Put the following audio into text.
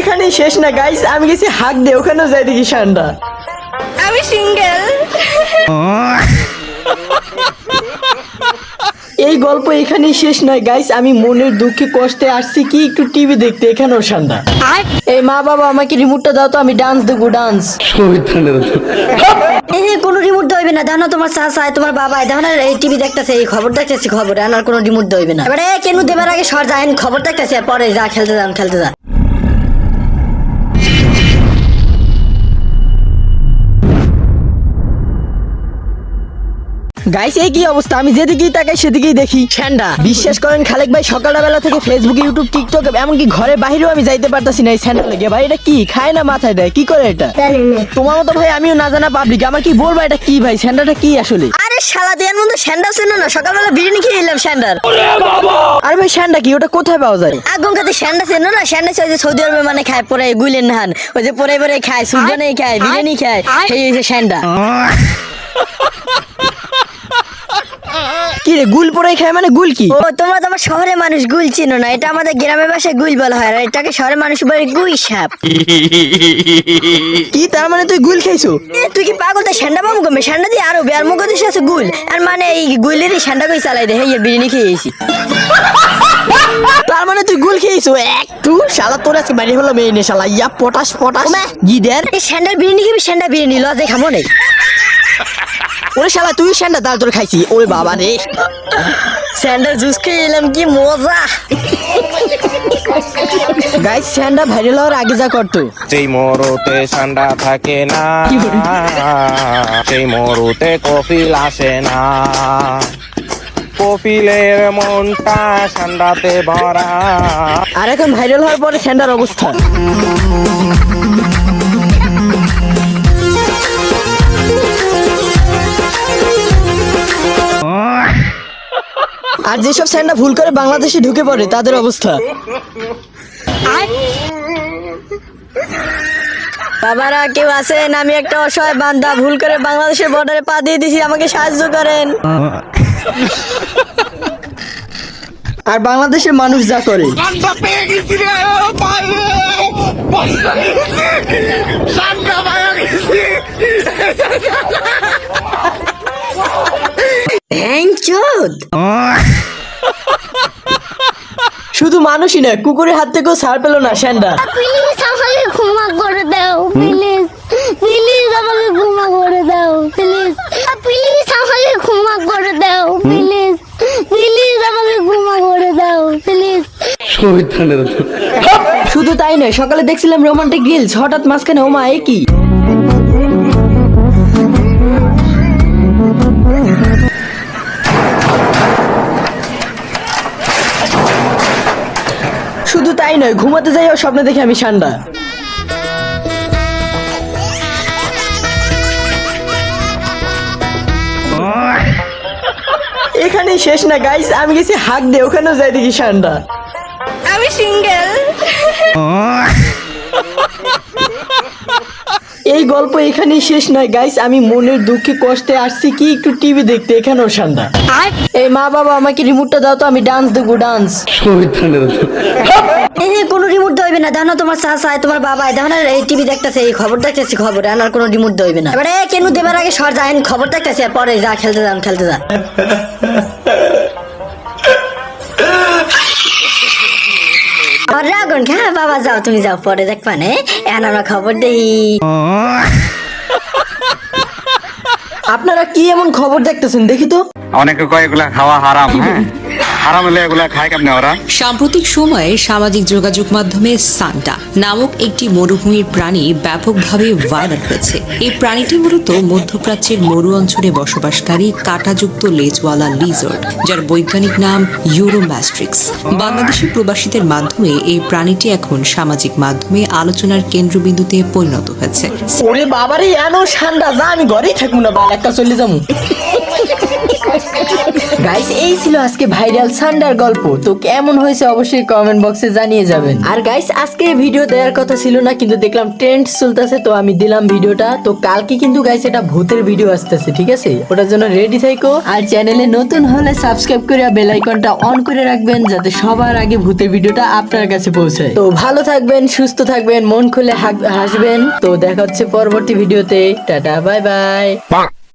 এখানে শেষ না গাইস আমি গেছি হাক দে ওখানেও যাই দেখি ঠান্ডা আমি সিঙ্গেল। এই গল্প এখানেই শেষ নয় গাইস আমি মনের দুঃখে কষ্টে আসছি কি একটু টিভি দেখতে এখানেও ঠান্ডা এই মা বাবা আমাকে রিমোটটা দাও তো আমি ডান্স দেখব ডান্স এই কোনো রিমোট দইবে না জানো তোমার চাচা তোমার বাবা দেখো না এই টিভি দেখতেছে এই খবর দেখতেছি খবর আর কোনো রিমোট দইবে না। এবারে কেন দেবার আগে সর যায় খবর দেখতেছে পরে যা খেলতে যান খেলতে যা গাইস এই কি অবস্থা? আমি যেদিকেই তাকাই সেদিকেই দেখি। ঠান্ডা বিশ্বাস করেন খালেক ভাই সকালবেলা থেকে ফেসবুক ইউটিউব টিকটক এমনকি ঘরে বাইরেও আমি যাইতে পারতাছি না এই স্যান্ডেল লেগে। ভাই এটা কি? খায় না মাথায় দেয়? কি করে এটা? তোমার মতো ভাই আমিও না জানা পাবলিক আমার কি বলব এটা কি ভাই? স্যান্ডালটা কি আসলে? আরে শালা দেয়ার মধ্যে স্যান্ডাল ছিল না? সকালবেলা বিরিয়ানি খেয়ে এলাম স্যান্ডাল আরে ভাই স্যান্ডা কি? ওটা কোথায় পাওয়া যায়? আগুন কাতে স্যান্ডা ছিল না? স্যান্ডা ওই যে সৌদি আরবে মানে খায় পরে গুইলেন নাহান। ওই যে পরে পরে খায় সুজনে খায় বিরিয়ানি খায় সেই হয়েছে স্যান্ডা কি রে গুল পরে খায় মানে গুল কি? ও তোমরা তো আমার শহরে মানুষ গুল চিনো না। এটা আমাদের গ্রামের ভাষায় গুল বলা হয় আর এটাকে শহরের মানুষ বলে গুই সাপ। কি তার মানে তুই গুল খাইছো? তুই কি পাগল? তাই ঠান্ডা পাবো কমে? ঠান্ডা দিয়ে আরও বেয়ার মুখ দিছে আছে গুল। আর মানে এই গুলেরই ঠান্ডা করে চালাই দে? হেই বিরিয়ানি খেয়েছি তার মানে তুই গুল খেয়েছো? একটু শালা তোর আজকে বাড়ি হলো মেয়ে নে শালা। ইয়া পটাশ পটাশ। গিদের। এই স্যান্ডার বিরিয়ানি খাবি স্যান্ডার বিরিয়ানি লজে খাব নেই। ওরে শালা তুই স্যান্ডা তার তোর খাইছি। ওরে বাবা রে। স্যান্ডার জুস খেয়ে এলাম কি মজা। গাইস স্যান্ডা ভাইরাল হওয়ার আগে যা করতো সেই মরুতে ঠান্ডা থাকে না সেই মরুতে কফিল আসে না। কপিলের মনটা ঠান্ডাতে ভরা। আর এখন ভাইরাল হওয়ার পরে স্যান্ডার অবস্থা। আর যেসব স্যান্ডা ভুল করে বাংলাদেশে ঢুকে পড়ে তাদের অবস্থা। বাবারা কেউ আছেন? আমি একটা অসহায় বান্দা ভুল করে বাংলাদেশের বর্ডারে পা দিয়ে দিছি আমাকে সাহায্য করেন। আর বাংলাদেশের মানুষ যা করে। হ্যাংচোদ শুধু মানুষই না কুকুরের হাত থেকেও ছাড় পেল না স্যান্ডা। প্লিজ আমাকে ক্ষমা করে দাও প্লিজ প্লিজ আমাকে ক্ষমা করে দাও প্লিজ প্লিজ আমাকে ক্ষমা করে দাও প্লিজ প্লিজ আমাকে ক্ষমা করে দাও প্লিজ শুধু তাই নয় সকালে দেখছিলাম রোমান্টিক রিলস হঠাৎ মাঝখানে ওমা এ কি? শুধু তাই নয় ঘুমাতে যাইও স্বপ্নে দেখি আমি ঠান্ডা। এখানেই শেষ না গাইস আমি গেছি হাক দিয়ে ওখানেও যাই দেখি ঠান্ডা। আমি সিঙ্গেল। এই গল্প এখানেই শেষ নয় গাইস আমি মনের দুঃখে কষ্টে আসছি কি একটু টিভি দেখতে এখানেও ঠান্ডা এই মা বাবা আমাকে রিমোটটা দাও তো আমি ডান্স দেখব ডান্স এই যে কোনো রিমোট দইবে না। জানো তোমার চাচা তোমার বাবা দেখো না এই টিভি দেখতেছে এই খবর দেখতেছি খবর। আর কোনো রিমোট দইবে না। এবারে কেন দেবার আগে সর যায় খবর দেখতেছে পরে যা খেলতে যান খেলতে যা। খা হ্যাঁ বাবা যাও তুমি যাও পরে দেখবা নে। এখন আমরা খবর দেই। আপনারা কি এমন খবর দেখতেছেন? দেখি তো। অনেকে কয় এগুলা খাওয়া হারাম হ্যাঁ? হারাম এগুলা খায় কেমনে ওরা? সাম্প্রতিক সময়ে সামাজিক যোগাযোগ মাধ্যমে সান্টা নামক একটি মরুভূমির প্রাণী ব্যাপকভাবে ভাইরাল হয়েছে। এই প্রাণীটি মূলত মধ্যপ্রাচ্যের মরু অঞ্চলে বসবাসকারী কাঁটাযুক্ত লেজওয়ালা লিজার্ড যার বৈজ্ঞানিক নাম ইউরোম্যাস্ট্রিক্স বাংলাদেশি প্রবাসীদের মাধ্যমে এই প্রাণীটি এখন সামাজিক মাধ্যমে আলোচনার কেন্দ্রবিন্দুতে পরিণত হয়েছে। ওরে বাবারে এনো যা আমি ঘরেই থাকব না একটা চলে যাব। এই ছিল আজকে ভাইরাল সান্ডার গল্প। তো কেমন হয়েছে অবশ্যই কমেন্ট বক্সে জানিয়ে যাবেন। আর গাইস আজকে ভিডিও দেওয়ার কথা ছিল না, কিন্তু দেখলাম ট্রেন্ড চলতেছে, তো আমি দিলাম ভিডিওটা। তো কালকে কিন্তু গাইস এটা ভূতের ভিডিও আসতেছে, ঠিক আছে? ওটার জন্য রেডি থাকো আর চ্যানেলে নতুন হলে সাবস্ক্রাইব করে বেল আইকনটা অন করে রাখবেন, যাতে সবার আগে ভূতের ভিডিওটা আপনার কাছে পৌঁছায়। তো ভালো থাকবেন, সুস্থ থাকবেন, মন খুলে হাসবেন। তো দেখা হচ্ছে পরবর্তী ভিডিওতে টাটা বাই বাই